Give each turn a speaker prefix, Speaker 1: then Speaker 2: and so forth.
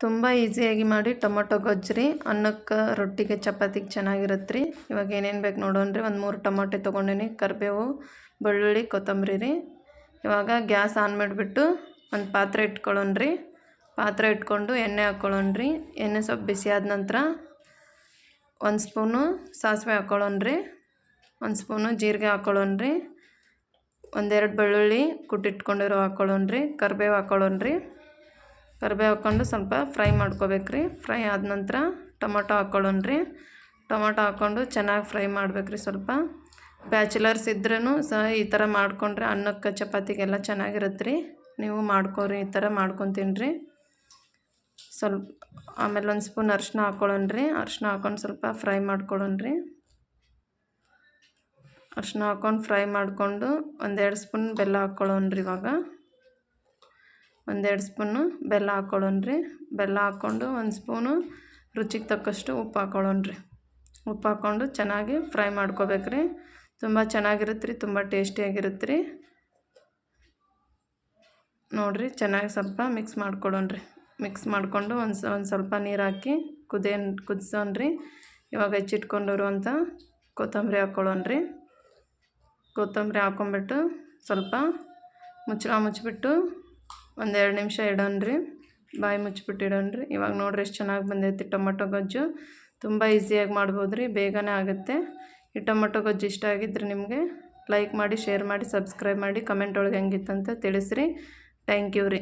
Speaker 1: ತುಂಬ ಈಸಿಯಾಗಿ ಮಾಡಿ ಟೊಮೊಟೊ ಗೊಜ್ಜರಿ, ಅನ್ನಕ್ಕೆ ರೊಟ್ಟಿಗೆ ಚಪಾತಿಗೆ ಚೆನ್ನಾಗಿರುತ್ತೆ ರೀ ಇವಾಗ ಏನೇನು ಬೇಕು ನೋಡೋಣ್ರಿ ಒಂದು ಮೂರು ಟೊಮೊಟೊ ತೊಗೊಂಡೇನಿ. ಕರಿಬೇವು, ಬೆಳ್ಳುಳ್ಳಿ, ಕೊತ್ತಂಬರಿ ರೀ. ಇವಾಗ ಗ್ಯಾಸ್ ಆನ್ ಮಾಡಿಬಿಟ್ಟು ಒಂದು ಪಾತ್ರೆ ಇಟ್ಕೊಳ್ಳೋಣ್ರಿ ಪಾತ್ರೆ ಇಟ್ಕೊಂಡು ಎಣ್ಣೆ ಹಾಕ್ಕೊಳ್ಳೋಣ್ರಿ ಎಣ್ಣೆ ಸ್ವಲ್ಪ ಬಿಸಿ ಆದ ನಂತರ ಒಂದು ಸ್ಪೂನು ಸಾಸಿವೆ ಹಾಕ್ಕೊಳ್ಳೋಣ್ರಿ ಒಂದು ಸ್ಪೂನು ಜೀರಿಗೆ ಹಾಕ್ಕೊಳ್ಳೋಣ ರೀ. ಒಂದೆರಡು ಬೆಳ್ಳುಳ್ಳಿ ಕುಟ್ಟಿಟ್ಕೊಂಡಿರೋ ಹಾಕ್ಕೊಳ್ಳೋಣ್ರಿ ಕರಿಬೇವು ಹಾಕ್ಕೊಳ್ಳೋಣ್ರಿ ಕರಿಬೇವು ಹಾಕ್ಕೊಂಡು ಸ್ವಲ್ಪ ಫ್ರೈ ಮಾಡ್ಕೋಬೇಕ್ರಿ. ಫ್ರೈ ಆದ ನಂತರ ಟೊಮೊಟೊ ಹಾಕ್ಕೊಳ್ಳೋಣ್ರಿ ಟೊಮೊಟೊ ಹಾಕ್ಕೊಂಡು ಚೆನ್ನಾಗಿ ಫ್ರೈ ಮಾಡ್ಬೇಕ್ರಿ ಸ್ವಲ್ಪ. ಬ್ಯಾಚುಲರ್ಸ್ ಇದ್ರೂ ಸಹ ಈ ಥರ ಮಾಡ್ಕೊಂಡ್ರೆ ಅನ್ನಕ್ಕೆ, ಚಪಾತಿಗೆಲ್ಲ ಚೆನ್ನಾಗಿರುತ್ತೆ ರೀ ನೀವು ಮಾಡ್ಕೊರಿ, ಈ ಥರ ಮಾಡ್ಕೊತೀನಿ. ರೀ ಸ್ವಲ್ಪ ಆಮೇಲೆ ಒಂದು ಸ್ಪೂನ್ ಅರಿಶಿನ ಹಾಕ್ಕೊಳ್ಳೋಣ್ರಿ ಅರಿಶಿನ ಹಾಕ್ಕೊಂಡು ಸ್ವಲ್ಪ ಫ್ರೈ ಮಾಡ್ಕೊಳ್ಳೋಣ ರೀ ಅರಿಶಿನ ಹಾಕ್ಕೊಂಡು ಫ್ರೈ ಮಾಡಿಕೊಂಡು ಒಂದೆರಡು ಸ್ಪೂನ್ ಬೆಲ್ಲ ಹಾಕ್ಕೊಳ್ಳೋಣ್ರಿ ಇವಾಗ. ಒಂದೆರಡು ಸ್ಪೂನು ಬೆಲ್ಲ ಹಾಕ್ಕೊಳ್ಳೋಣ್ರಿ. ಬೆಲ್ಲ ಹಾಕ್ಕೊಂಡು ಒಂದು ಸ್ಪೂನು ರುಚಿಗೆ ತಕ್ಕಷ್ಟು ಉಪ್ಪು ಹಾಕ್ಕೊಳ್ಳೋಣ್ರಿ. ಉಪ್ಪು ಹಾಕ್ಕೊಂಡು ಚೆನ್ನಾಗಿ ಫ್ರೈ ಮಾಡ್ಕೋಬೇಕ್ರಿ. ತುಂಬ ಚೆನ್ನಾಗಿರುತ್ತೆ ರೀ ತುಂಬ ಟೇಸ್ಟಿಯಾಗಿರುತ್ತೆ ರೀ ನೋಡಿರಿ, ಚೆನ್ನಾಗಿ ಸ್ವಲ್ಪ ಮಿಕ್ಸ್ ಮಾಡ್ಕೊಳ್ಳೋಣ್ರಿ ಮಿಕ್ಸ್ ಮಾಡಿಕೊಂಡು ಒಂದು ಒಂದು ಸ್ವಲ್ಪ ನೀರು ಹಾಕಿ ಕುದಿಯ ಕುದಿಸೋಣ್ರಿ. ಇವಾಗ ಹೆಚ್ಚಿಟ್ಕೊಂಡಿರುವಂಥ ಕೊತ್ತಂಬರಿ ಹಾಕ್ಕೊಳ್ಳೋಣ್ರಿ. ಕೊತ್ತಂಬರಿ ಹಾಕ್ಕೊಂಬಿಟ್ಟು ಸ್ವಲ್ಪ ಮುಚ್ಚಳ ಮುಚ್ಚಿಬಿಟ್ಟು ಒಂದೆರಡು ನಿಮಿಷ ಇಡೋಣ್ರಿ. ಬಾಯಿ ಮುಚ್ಚಿಬಿಟ್ಟು ಇಡೋಣ್ರಿ. ಇವಾಗ ನೋಡ್ರಿ ಎಷ್ಟು ಚೆನ್ನಾಗಿ ಬಂದೈತಿ ಟೊಮೊಟೊ ಗೊಜ್ಜು. ತುಂಬ ಈಸಿಯಾಗಿ ಮಾಡ್ಬೋದು ರೀ ಬೇಗನೆ ಆಗುತ್ತೆ. ಈ ಟೊಮೊಟೊ ಗೊಜ್ಜು ಇಷ್ಟ ಆಗಿದ್ರೆ ನಿಮಗೆ ಲೈಕ್ ಮಾಡಿ, ಶೇರ್ ಮಾಡಿ, ಸಬ್ಸ್ಕ್ರೈಬ್ ಮಾಡಿ, ಕಮೆಂಟ್ ಒಳಗೆ ಹೆಂಗಿತ್ತಂತ ತಿಳಿಸ್ರಿ. ಥ್ಯಾಂಕ್ ಯು ರೀ.